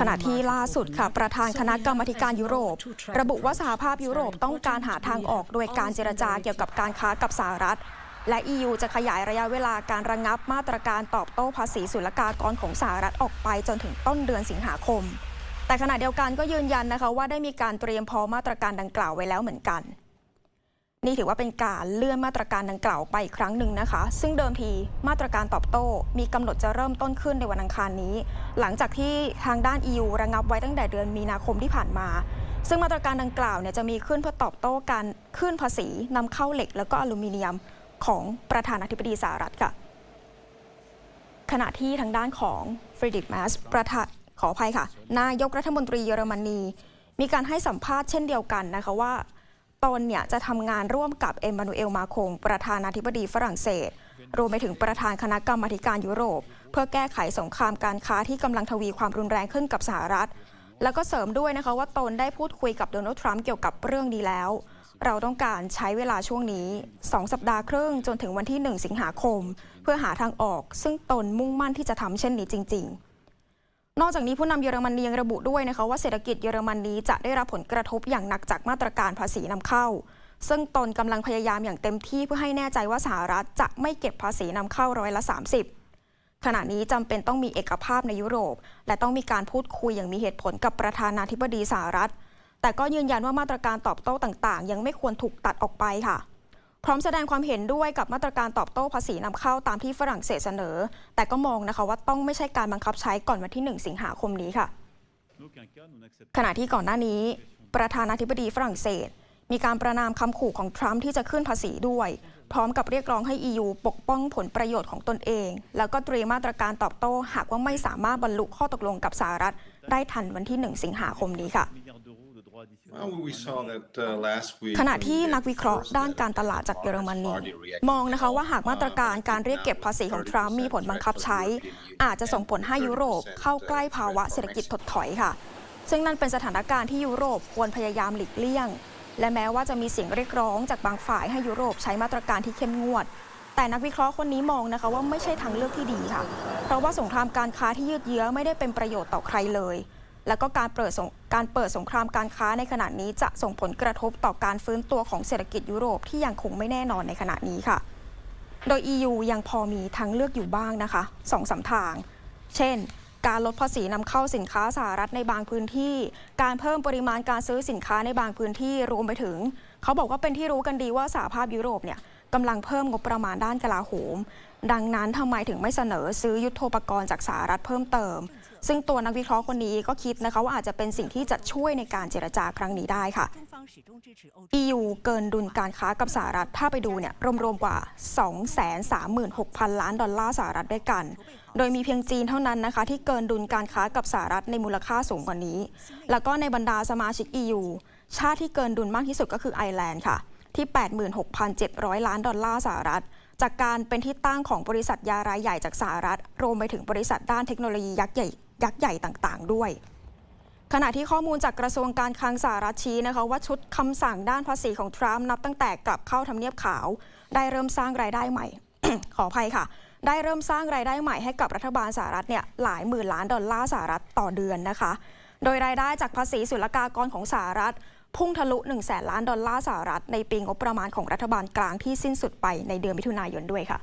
ขณะที่ล่าสุดค่ะประธานคณะกรรมาธิการยุโรป ระบุว่าสหภาพยุโรปต้องการหาทางออกโดยการเจรจาเกี่ยวกับการค้ากับสหรัฐ และ EU จะขยายระยะเวลาการระงงับมาตรการตอบโต้ภาษีศุลกากรของสหรัฐออกไปจนถึงต้นเดือนสิงหาคม แต่ขณะเดียวกันก็ยืนยันนะคะว่าได้มีการเตรียมพร้อมมาตรการดังกล่าวไว้แล้วเหมือนกัน นี่ถือว่าเป็นการเลื่อนมาตรการดังกล่าวไปอีกครั้งหนึ่งนะคะ ซึ่งเดิมทีมาตรการตอบโต้ มีกำหนดจะเริ่มต้นขึ้นในวันอังคารนี้ หลังจากที่ทางด้าน EU ระงับไว้ตั้งแต่เดือนมีนาคมที่ผ่านมา ซึ่งมาตรการดังกล่าวเนี่ยจะมีขึ้นเพื่อตอบโต้การขึ้นภาษีนำเข้าเหล็ก แล้วก็อลูมิเนียมของประธานาธิบดีสหรัฐค่ะ ขณะที่ทางด้านของเฟรีดิกแมสประธานขออภัยค่ะ นายกรัฐมนตรีเยอรมนี มีการให้สัมภาษณ์เช่นเดียวกันนะคะว่า ตนเนี่ยจะทำงานร่วมกับเอ็มมานูเอลมาคง ประธานาธิบดีฝรั่งเศส รวมไปถึงประธานคณะกรรมาการยุโรป เพื่อแก้ไขสงครามการค้าที่กำลังทวีความรุนแรงขึ้นกับสหรัฐ แล้วก็เสริมด้วยนะคะว่าตนได้พูดคุยกับโดนัลด์ทรัมป์เกี่ยวกับเรื่องนี้แล้ว เราต้องการใช้เวลาช่วงนี้ 2 สัปดาห์ครึ่งจนถึงวันที่ 1 สิงหาคม เพื่อหาทางออก ซึ่งตนมุ่งมั่นที่จะทำเช่นนี้จริง ๆ นอกจากนี้ผู้นำเยอรมนียังระบุด้วยนะคะว่าเศรษฐกิจเยอรมนีจะได้รับผลกระทบอย่างหนักจากมาตรการภาษีนำเข้า ซึ่งตนกำลังพยายามอย่างเต็มที่เพื่อให้แน่ใจว่าสหรัฐจะไม่เก็บภาษีนำเข้าร้อยละ 30 ขณะนี้จำเป็นต้องมีเอกภาพในยุโรป และต้องมีการพูดคุยอย่างมีเหตุผลกับประธานาธิบดีสหรัฐ แต่ก็ยืนยันว่ามาตรการตอบโต้ต่าง ๆ ยังไม่ควรถูกตัดออกไปค่ะ พร้อมแสดงความเห็นด้วยกับมาตรการตอบโต้ภาษีนำเข้าตามที่ฝรั่งเศสเสนอ แต่ก็มองนะคะว่าต้องไม่ใช่การบังคับใช้ก่อนวันที่ 1 สิงหาคมนี้ค่ะ ขณะที่ก่อนหน้านี้ ประธานาธิบดีฝรั่งเศส มีการประนามคำขู่ของทรัมป์ที่จะขึ้นภาษีด้วย พร้อมกับเรียกร้องให้ EU ปกป้องผลประโยชน์ของตนเอง แล้วก็เตรียมมาตรการตอบโต้ หากว่าไม่สามารถบรรลุข้อตกลงกับสหรัฐ ได้ทันวันที่ 1 สิงหาคมนี้ค่ะ ขณะที่นักวิเคราะห์ด้านการตลาดจากเยอรมนีมองนะคะว่าหากมาตรการการเรียกเก็บภาษีของทรัมป์มีผลบังคับใช้ อาจจะส่งผลให้ยุโรปเข้าใกล้ภาวะเศรษฐกิจถดถอยค่ะ ซึ่งนั่นเป็นสถานการณ์ที่ยุโรปควรพยายามหลีกเลี่ยง และแม้ว่าจะมีเสียงเรียกร้องจากบางฝ่ายให้ยุโรปใช้มาตรการที่เข้มงวดแต่นักวิเคราะห์คนนี้มองนะคะว่าไม่ใช่ทางเลือกที่ดีค่ะ เพราะว่าสงครามการค้าที่ยืดเยื้อไม่ได้เป็นประโยชน์ต่อใครเลย แล้วก็การเปิดการเปิดสงครามการค้าในขณะนี้จะส่งผลกระทบต่อการฟื้นตัวของเศรษฐกิจยุโรปที่ยังคงไม่แน่นอนในขณะนี้ค่ะ โดย EU ยังพอมีทางเลือกอยู่บ้างนะคะสองสามทาง เช่น การลดภาษีนำเข้าสินค้าสหรัฐในบางพื้นที่ การเพิ่มปริมาณการซื้อสินค้าในบางพื้นที่รวมไปถึง เขาบอกว่าเป็นที่รู้กันดีว่าสหภาพยุโรปเนี่ยกำลังเพิ่มงบประมาณด้านกลาโหม ดังนั้นทำไมถึงไม่เสนอซื้อยุทโธปกรณ์จากสหรัฐเพิ่มเติม ซึ่งตัวนักวิเคราะห์คนนี้ก็คิดนะคะว่าอาจจะเป็นสิ่งที่จะช่วยในการเจรจาครั้งนี้ได้ค่ะ EU เกินดุลการค้ากับสหรัฐถ้าไปดูเนี่ยรวมๆกว่า 236,000 ล้านดอลลาร์สหรัฐด้วยกัน โดยมีเพียงจีนเท่านั้นนะคะ ที่เกินดุลการค้ากับสหรัฐในมูลค่าสูงกว่านี้ แล้วก็ในบรรดาสมาชิก EU ชาติที่เกินดุลมากที่สุดก็คือไอร์แลนด์ค่ะ ที่ 86,700 ล้านดอลลาร์สหรัฐจากการเป็นที่ตั้งของบริษัทยารายใหญ่จากสหรัฐ รวมไปถึงบริษัทด้านเทคโนโลยียักษ์ใหญ่ ยักษ์ใหญ่ต่างๆ ด้วย ขณะที่ข้อมูลจากกระทรวงการคลังสหรัฐชี้นะคะว่าชุดคำสั่งด้านภาษีของทรัมป์นับตั้งแต่กลับเข้าทำเนียบขาว ได้เริ่มสร้างรายได้ใหม่ ขออภัยค่ะ ได้เริ่มสร้างรายได้ใหม่ให้กับรัฐบาลสหรัฐเนี่ยหลายหมื่นล้านดอลลาร์สหรัฐต่อเดือนนะคะ โดยรายได้จากภาษีศุลกากรของสหรัฐพุ่งทะลุ1 0 0 0 0แสนล้านดอลลาร์สหรัฐในปีงบประมาณของรัฐบาลกลางที่สิ้นสุดไปในเดือนมิถุนายนด้วยค่ะ